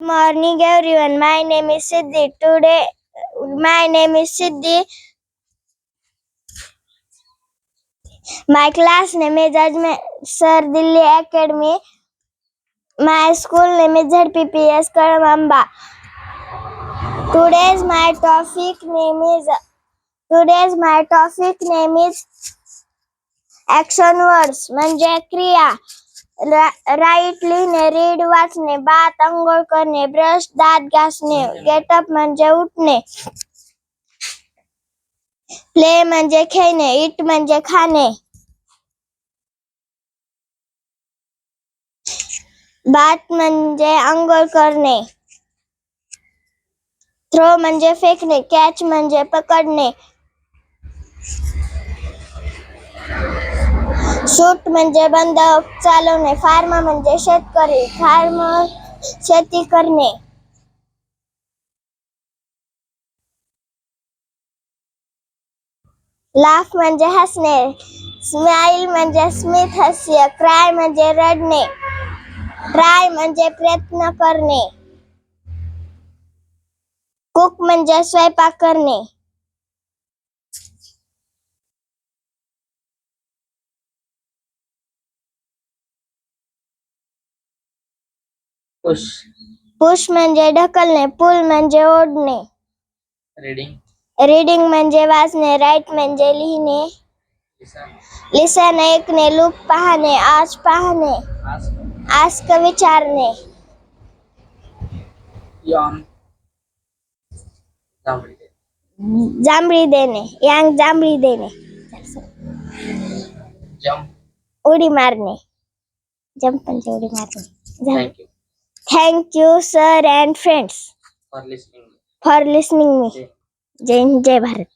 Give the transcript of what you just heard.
Morning everyone my name is Siddhi today my name is Siddhi my class name is judgement sir Delhi academy my school name is Z P P S Kadam Amba today's my topic name is today's my topic name is action words म्हणजे क्रिया right लिहिणे read वाचणे बात अंघोळ करणे brush दात घासणे getup म्हणजे उठणे प्ले म्हणजे खेळणे इट म्हणजे खाणे बात म्हणजे आंघोळ करणे थ्रो म्हणजे फेकणे कॅच म्हणजे पकडणे शूट म्हणजे बंदूक चालवणे फार्म म्हणजे शेतकरी फार्म शेती करणे. लाफ म्हणजे हसणे स्माइल म्हणजे स्मित हास्य क्राय म्हणजे रडणे ट्राय म्हणजे प्रयत्न करणे. कुक म्हणजे स्वयंपाक करणे. पुश पुश म्हणजे ढकलणे पुल म्हणजे ओढणे. रीडिंग रीडिंग म्हणजे वाचणे राईट म्हणजे लिहिणे. लिसन ऐकणे लुक पाहणे आज पाहणे. आस्क विचारणे. यॉन जांभळी जांभळी देणे यांग जांभळी देणे. उडी मारणे. जंप म्हणजे उडी मारणे. Thank Thank you, sir and friends, for listening for listening me. Jai Jai Bharat.